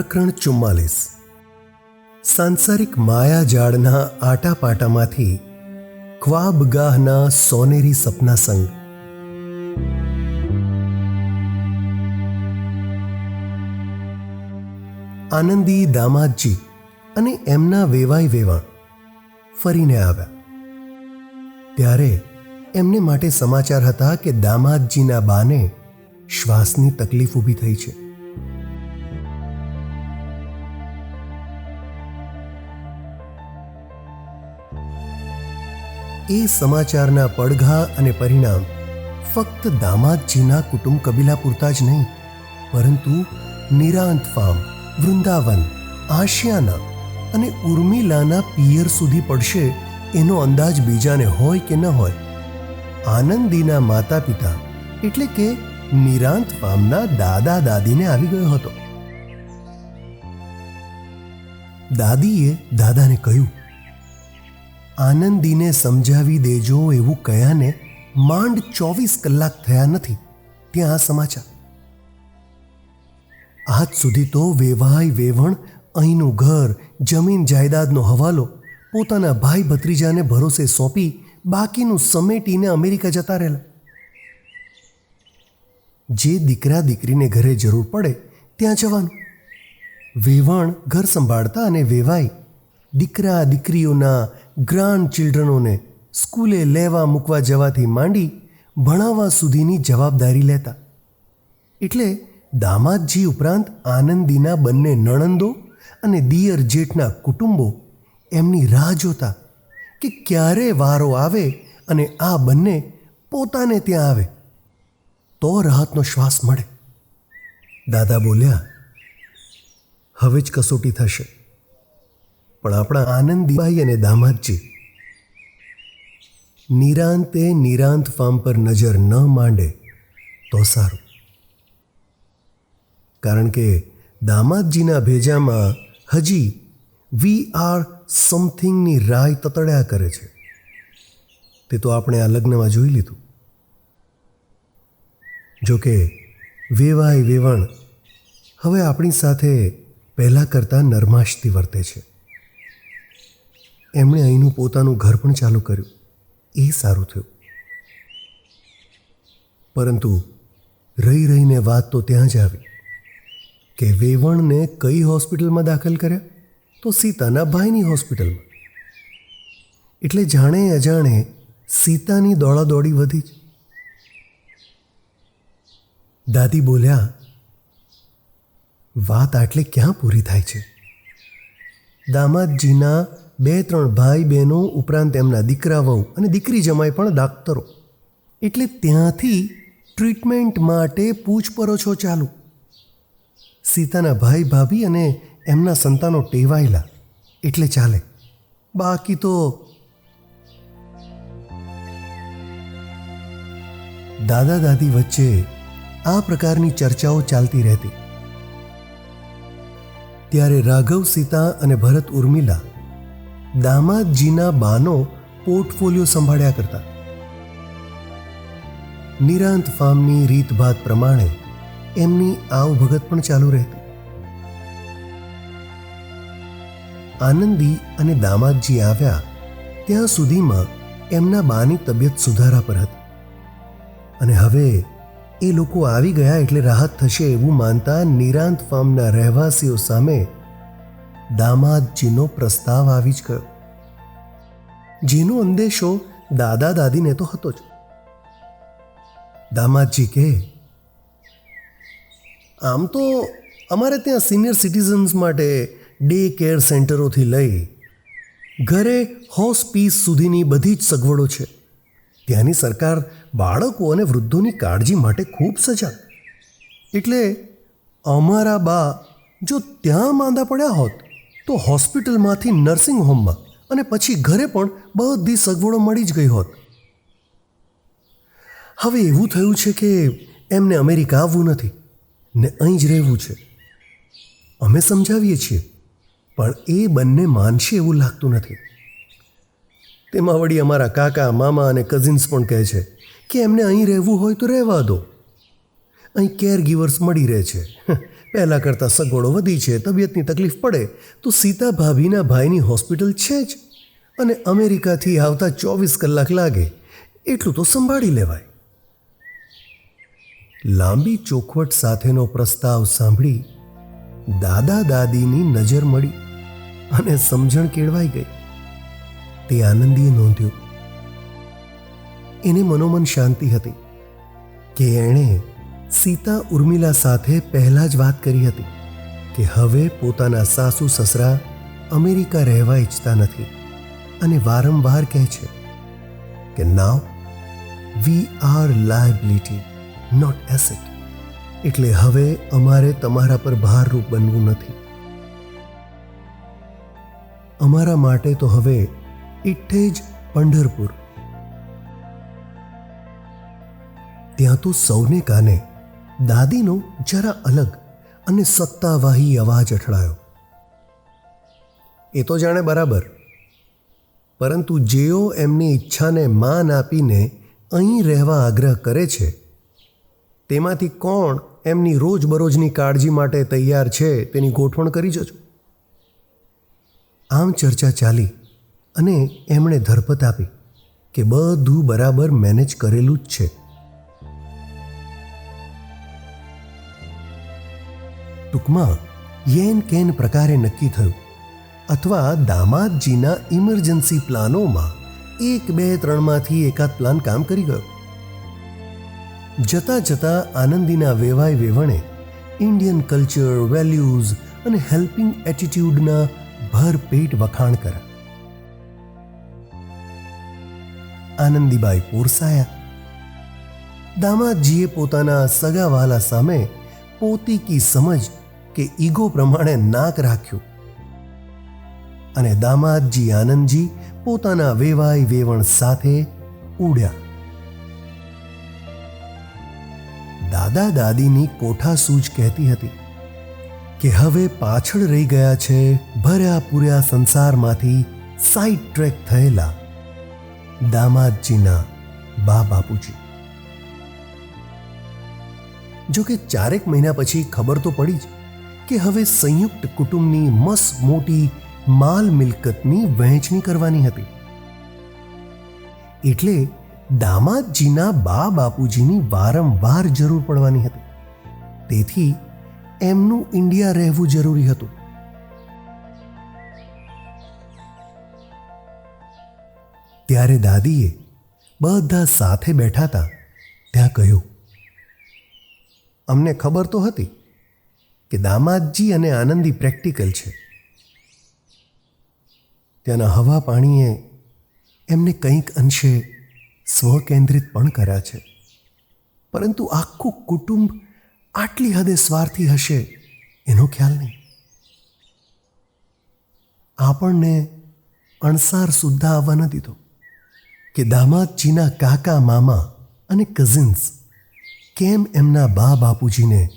પ્રકરણ ચુમ્માલીસ. સાંસારિક માયાજાળના આટાપાટામાંથી ખ્વાબગાહના સોનેરી સપના સંગ. આનંદી દામાદજી અને એમના વેવાય વેવાણ ફરીને આવ્યા. ત્યારે એમને માટે સમાચાર હતા કે દામાદજીના બાને શ્વાસની તકલીફ ઊભી થઈ છે. એ સમાચારના પડઘા અને પરિણામ ફક્ત દામાદજીના કુટુંબ કબીલા પૂરતા જ નહીં, પરંતુ નિરાંત ફાર્મ વૃંદાવન, આશિયાના અને ઉર્મિલાના પિયર સુધી પડશે એનો અંદાજ બીજાને હોય કે ન હોય. આનંદીના માતા પિતા એટલે કે નિરાંત ફાર્મના દાદા દાદીને આવી ગયો હતો. દાદીએ દાદાને કહ્યું આનંદીને સમજાવી દેજો એવું કયાને માંડ ચોવીસ કલાક થયા નથી. ત્યાં આ સમાચાર. આજ સુધી તો વેવાય વેવણ, અહીંનું ઘર, જમીન જાયદાદનો હવાલો, પોતાના ભાઈ ભત્રીજાને ભરોસે સોંપી બાકીનું સમેટીને અમેરિકા જતા રહેલા. જે દીકરા દીકરીને ઘરે જરૂર પડે ત્યાં જવાનું. વેવણ ઘર સંભાળતા અને વેવાય દીકરા દીકરીઓના ગ્રાન્ડ ચિલ્ડ્રનોને સ્કૂલે લેવા મૂકવા જવાથી માંડી ભણાવવા સુધીની જવાબદારી લેતા. એટલે દામાદજી ઉપરાંત આનંદીના બંને નણંદો અને દિયર જેઠના કુટુંબો એમની રાહ જોતા કે ક્યારે વારો આવે અને આ બંને પોતાને ત્યાં આવે. તો રાહતનો શ્વાસ મળે. દાદા બોલ્યા, હવે જ કસોટી થશે. પણ આપણા આનંદીભાઈ અને દામાદજી નિરાંતે નિરાંત ફાર્મ પર નજર ન માંડે તો સારું. કારણ કે દામાદજીના ભેજામાં હજી વી આર સમથિંગની રાય તતડ્યા કરે છે. તે તો આપણે આ લગ્નમાં જોઈ લીધું. જોકે વેવાય વેવણ હવે આપણી સાથે પહેલાં કરતાં નરમાશથી વર્તે છે. એમણે અહીંનું પોતાનું ઘર પણ ચાલુ કર્યું. એ સારું થયું. પરંતુ રહી રહીને વાત તો ત્યાં જ આવી કે વેવણને કઈ હોસ્પિટલમાં દાખલ કર્યા? તો સીતાના ભાઈની હોસ્પિટલમાં. એટલે જાણે અજાણે સીતાની દોડાદોડી વધી જ. દાદી બોલ્યા, વાત આટલે ક્યાં પૂરી થાય છે? દામાદજીના બે ત્રણ ભાઈ બહેનો ઉપરાંત એમના દીકરા વહુ અને દીકરી જમાઈ પણ ડાક્ટરો. એટલે ત્યાંથી ટ્રીટમેન્ટ માટે પૂછપરછો ચાલુ. સીતાના ભાઈ ભાભી અને એમના સંતાનો ટેવાયેલા. એટલે ચાલે. બાકી તો દાદા દાદી વચ્ચે આ પ્રકારની ચર્ચાઓ ચાલતી રહેતી. ત્યારે રાઘવ સીતા અને ભરત ઉર્મિલા દામાદજીના બાનો પોર્ટફોલિયો સંભાળ્યા કરતા. નિરાંત ફાર્મની રીતભાત પ્રમાણે એમની આવભગત પણ ચાલુ રહેતી. આનંદી અને દામાદજી આવ્યા ત્યાં સુધીમાં એમના બાની તબિયત સુધારા પર હતી. અને હવે એ લોકો આવી ગયા એટલે રાહત થશે એવું માનતા નિરાંત ફાર્મના રહેવાસીઓ સામે દામાદજીનો પ્રસ્તાવ આવી જ ગયો. જેનો અંદેશો દાદા દાદીને તો હતો જ. દામાદજી કે આમ તો અમારે ત્યાં સિનિયર સિટીઝન્સ માટે ડે કેર સેન્ટરોથી લઈ ઘરે હોસ્પિસ સુધીની બધી જ સગવડો છે. ત્યાંની સરકાર બાળકો અને વૃદ્ધોની કાળજી માટે ખૂબ સજાગ. એટલે અમારા બા જો ત્યાં માંદા પડ્યા હોત તો હોસ્પિટલમાંથી નર્સિંગ હોમમાં અને પછી ઘરે પણ બધી સગવડો મળી જ ગઈ હોત. હવે એવું થયું છે કે એમને અમેરિકા આવવું નથી ને અહીં જ રહેવું છે. અમે સમજાવીએ છીએ, પણ એ બંને માનશે એવું લાગતું નથી. તેમાં વળી અમારા કાકા, મામા અને કઝિન્સ પણ કહે છે કે એમને અહીં રહેવું હોય તો રહેવા દો. અહીં કેર ગીવર્સ મળી રહે છે. પહેલાં કરતાં સગવડો વધી છે, તબિયતની તકલીફ પડે, તો સીતા ભાભીના ભાઈની હોસ્પિટલ છે જ. અને અમેરિકાથી આવતા ચોવીસ કલાક લાગે, એટલું તો સંભાળી લેવાય. લાંબી ચોખવટ સાથેનો પ્રસ્તાવ સાંભળી દાદા દાદીની નજર મળી અને સમજણ કેળવાઈ ગઈ. તે આનંદીએ નોંધ્યું. એને મનોમન શાંતિ હતી કે એણે સીતા ઉર્મિલા સાથે પહેલાં જ વાત કરી હતી કે હવે પોતાના સાસુ સસરા અમેરિકા રહેવા ઈચ્છતા નથી અને વારંવાર કહે છે કે now we are liability not asset એટલે હવે અમારે તમારા પર ભારરૂપ બનવું નથી. અમારા માટે તો હવે ઇઠ્ઠે જ પંઢરપુર. ત્યાં તો સૌને કાને દાદીનો જરા અલગ અને સત્તાવાહી અવાજ અથડાયો. એ તો જાણે બરાબર. પરંતુ જેઓ એમની ઈચ્છાને માન આપીને અહીં રહેવા આગ્રહ કરે છે, તેમાંથી કોણ એમની રોજબરોજની કાળજી માટે તૈયાર છે તેની ગોઠવણ કરી જજો. આમ ચર્ચા ચાલી અને એમણે ધરપત આપી કે બધું બરાબર મેનેજ કરેલું જ છે. ટૂંકમાં યેન કેન પ્રકારે નક્કી થયું. અથવા દામાદજીના ઇમરજન્સી પ્લાનોમાં એક, બે, ત્રણમાંથી એકાદ પ્લાન કામ કરી ગયો. જતા જતા આનંદીના વેવાય વેવણે ઇન્ડિયન કલ્ચર, વેલ્યુઝ અને હેલ્પિંગ એટીટ્યૂડના ભરપેટ વખાણ કર્યા. આનંદીબાઈ પોરસાયા. દામાદજીએ પોતાના સગાવાલા સામે પોતી કી સમજ કે ઈગો પ્રમાણે નાક રાખ્યું. અને દામાદજી આનંદજી પોતાના વેવાય વેવણ સાથે ઉડ્યા. દાદા દાદીની કોઠા સૂજ કહેતી હતી કે હવે પાછળ રહી ગયા છે ભર્યા પૂર્યા સંસારમાંથી સાઈડ ટ્રેક થયેલા દામાદજીના બા બાપુજી. જો કે ચારેક મહિના પછી ખબર તો પડી જ કે હવે સંયુક્ત કુટુંબની મસ મોટી માલ મિલકતની વહેંચણી કરવાની હતી. એટલે દામાદજીના બા બાપુજીની વારંવાર જરૂર પડવાની હતી. તેથી એમનું ઇન્ડિયા રહેવું જરૂરી હતું. ત્યારે દાદીએ બધા સાથે બેઠા હતા, ત્યાં કહ્યું, અમને ખબર તો હતી કે દામાદજી અને આનંદી પ્રેક્ટિકલ છે. ત્યાંના હવા પાણીએ એમને કંઈક અંશે સ્વકેન્દ્રિત પણ કર્યા છે. પરંતુ આખું કુટુંબ આટલી હદે સ્વાર્થી હશે એનો ખ્યાલ નહીં. આપણને અણસાર સુદ્ધા આવવા ન દીધો કે દામાદજીના કાકા, મામા અને કઝિન્સ કેમ એમના બા બાપુજીને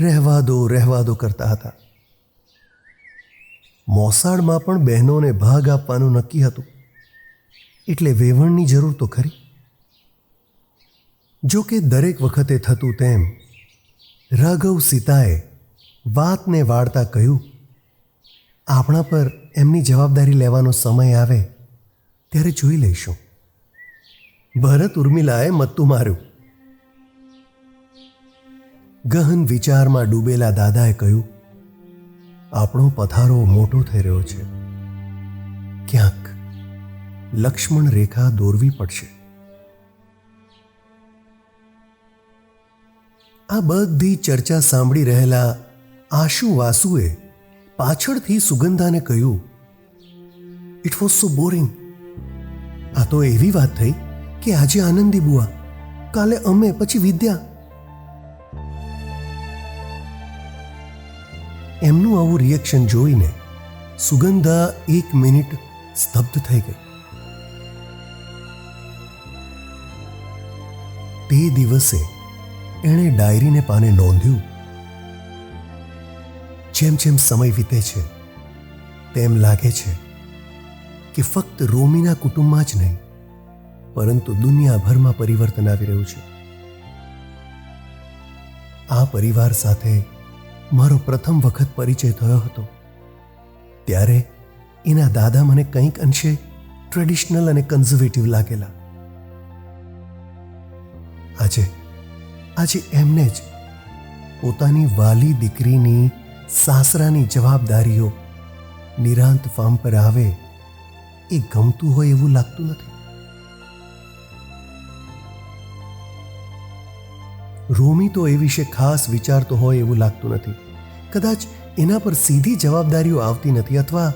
રહેવા દો રહેવા દો કરતા હતા. મોસાળમાં પણ બહેનોને ભાગ આપવાનું નક્કી હતું. એટલે વેવણની જરૂર તો ખરી. જો કે દરેક વખતે થતું તેમ, રાઘવ સીતાએ વાતને વાળતા કહ્યું, આપણા પર એમની જવાબદારી લેવાનો સમય આવે, ત્યારે જોઈ લઈશું. ભરત ઉર્મિલાએ મત્તું માર્યું. ગહન વિચારમાં ડૂબેલા દાદાએ કહ્યું, આપણો પથારો મોટો થઈ રહ્યો છે. ક્યાંક લક્ષ્મણ રેખા દોરવી પડશે. આ બધી ચર્ચા સાંભળી રહેલા આશુ વાસુએ પાછળથી સુગંધાને કહ્યું ઇટ વોઝ સો બોરિંગ આ તો એવી વાત થઈ કે આજે આનંદી બુઆ, કાલે અમે, પછી વિદ્યા. એમનું આવું રિએક્શન જોઈને સુગંધા એક મિનિટ સ્તબ્ધ થઈ ગઈ. તે દિવસે એણે ડાયરીને પાને નોંધ્યું, જેમ જેમ સમય વીતે છે, તેમ લાગે છે કે ફક્ત રોમીના કુટુંબમાં જ નહીં, પરંતુ દુનિયાભરમાં પરિવર્તન આવી રહ્યું છે. આ પરિવાર સાથે મારો પ્રથમ વખત પરિચય થયો હતો. ત્યારે એના દાદા મને કંઈક અંશે ટ્રેડિશનલ અને કન્ઝર્વેટિવ લાગેલા. આજે આજે એમને જ પોતાની વાલી દીકરીની સાસરાની જવાબદારીઓ નિરાંત ફાર્મ પર આવે એ ગમતું હોય એવું લાગતું નથી. રોમી તો એ વિશે ખાસ વિચારતો હોય એવું લાગતું નથી. કદાચ એના પર સીધી જવાબદારીઓ આવતી નથી અથવા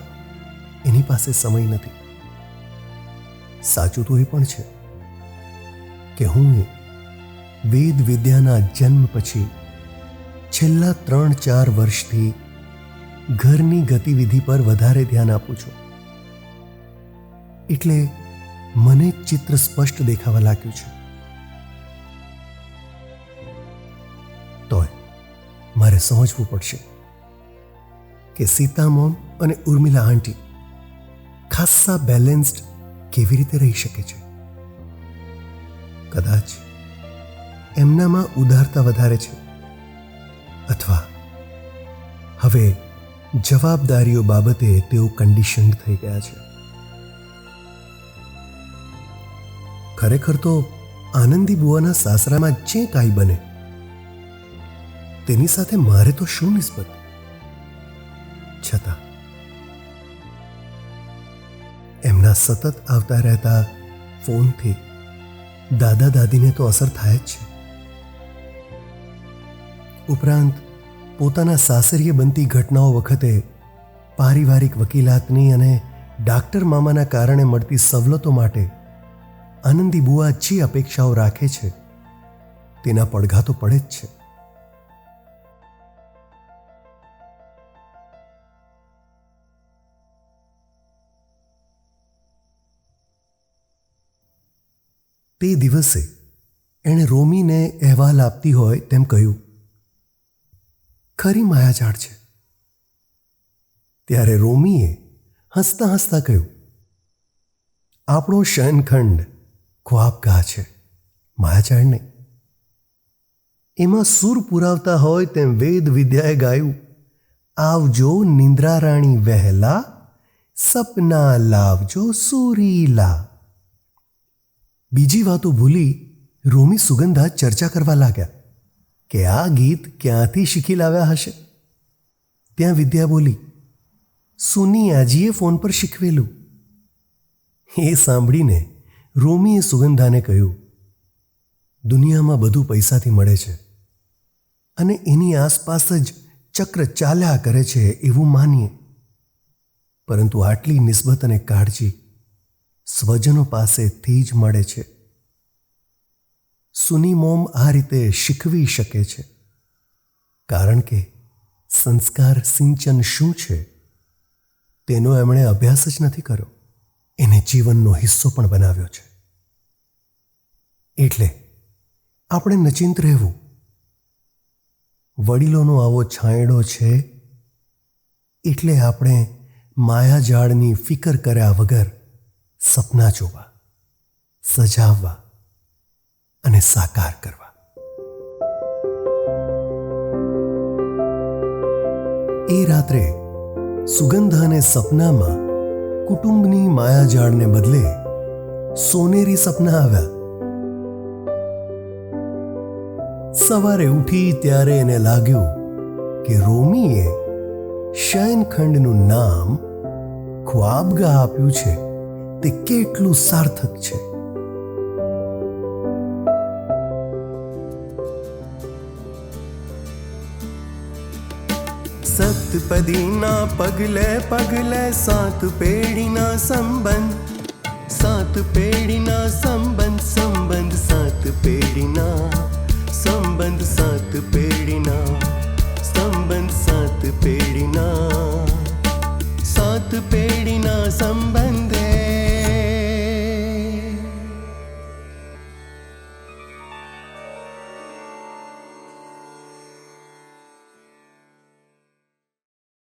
એની પાસે સમય નથી. સાચું તો એ પણ છે કે હું વેદ વિદ્યાના જન્મ પછી છેલ્લા ત્રણ ચાર વર્ષથી ઘરની ગતિવિધિ પર વધારે ધ્યાન આપું છું. એટલે મને ચિત્ર સ્પષ્ટ દેખાવા લાગ્યું છે. મારે સમજવું પડશે કે સીતા મોમ અને ઉર્મિલા આંટી ખાસ્સા બેલેન્સ્ડ કેવી રીતે રહી શકે છે. કદાચ એમનામાં ઉદારતા વધારે છે અથવા હવે જવાબદારીઓ બાબતે તેઓ કન્ડિશન થઈ ગયા છે. ખરેખર તો આનંદી બુઆના સાસરામાં જે કાંઈ બને તેની સાથે મારે તો શું નિસ્બત? છતાં, એમના સતત આવતા રહેતા ફોનથી દાદા દાદીને તો અસર થાય જ છે. ઉપરાંત, પોતાના સાસરીએ બનતી ઘટનાઓ વખતે પારિવારિક વકીલાતની અને ડાક્ટર મામાના કારણે મળતી સવલતો માટે આનંદી બુઆ જે અપેક્ષાઓ રાખે છે. તેના પડઘા તો પડે જ છે. તે દિવસે એણે રોમીને અહેવાલ આપતી હોય તેમ કહ્યું, ખરી માયાજાળ છે. ત્યારે રોમીએ હસતા હસતા કહ્યું, આપણો શયનખંડ ખ્વાબગાહ છે, માયાજાળ નહીં. એમાં સુર પુરાવતા હોય તેમ વેદ વિદ્યાએ ગાયું, આવજો નિંદ્રા રાણી વહેલા, સપના લાવજો સુરીલા બીજી વાતો ભૂલી રોમી સુગંધા ચર્ચા કરવા લાગ્યા કે આ ગીત ક્યાંથી શીખી લાવ્યા હશે? ત્યાં વિદ્યા બોલી, સુની આજીએ ફોન પર શીખવેલું. એ સાંભળીને રોમીએ સુગંધાને કહ્યું, દુનિયામાં બધું પૈસાથી મળે છે અને એની આસપાસ જ ચક્ર ચાલ્યા કરે છે એવું માનીએ. પરંતુ આટલી નિસ્બત અને કાળજી સ્વજનો પાસેથી જ મળે છે. સુની મોમ આ રીતે શીખવી શકે છે. કારણ કે સંસ્કાર સિંચન શું છે? તેનો એમણે અભ્યાસ જ નથી કર્યો. એને જીવનનો હિસ્સો પણ બનાવ્યો છે. એટલે આપણે નચિંત રહેવું. વડીલોનો આવો છાંયડો છે એટલે આપણે માયાજાળની ફિકર કર્યા વગર સપના જોવા, સજાવવા અને સાકાર કરવા. એ રાત્રે સુગંધ અને સપનામાં કુટુંબની માયાજાળને બદલે સોનેરી સપના આવ્યા. સવારે ઉઠી ત્યારે એને લાગ્યું કે રોમીએ શયનખંડનું નામ ખ્વાબગા આપ્યું છે. તે કેટલું સાર્થક છે. સપ્તપદીના પગલે પગલે સાત પેઢીના સંબંધ, સાત પેઢીના સંબંધ સંબંધ સાત પેઢીના, સંબંધ સાત પેઢીના, સંબંધ સાત પેઢીના સાત પેઢીના સંબંધ.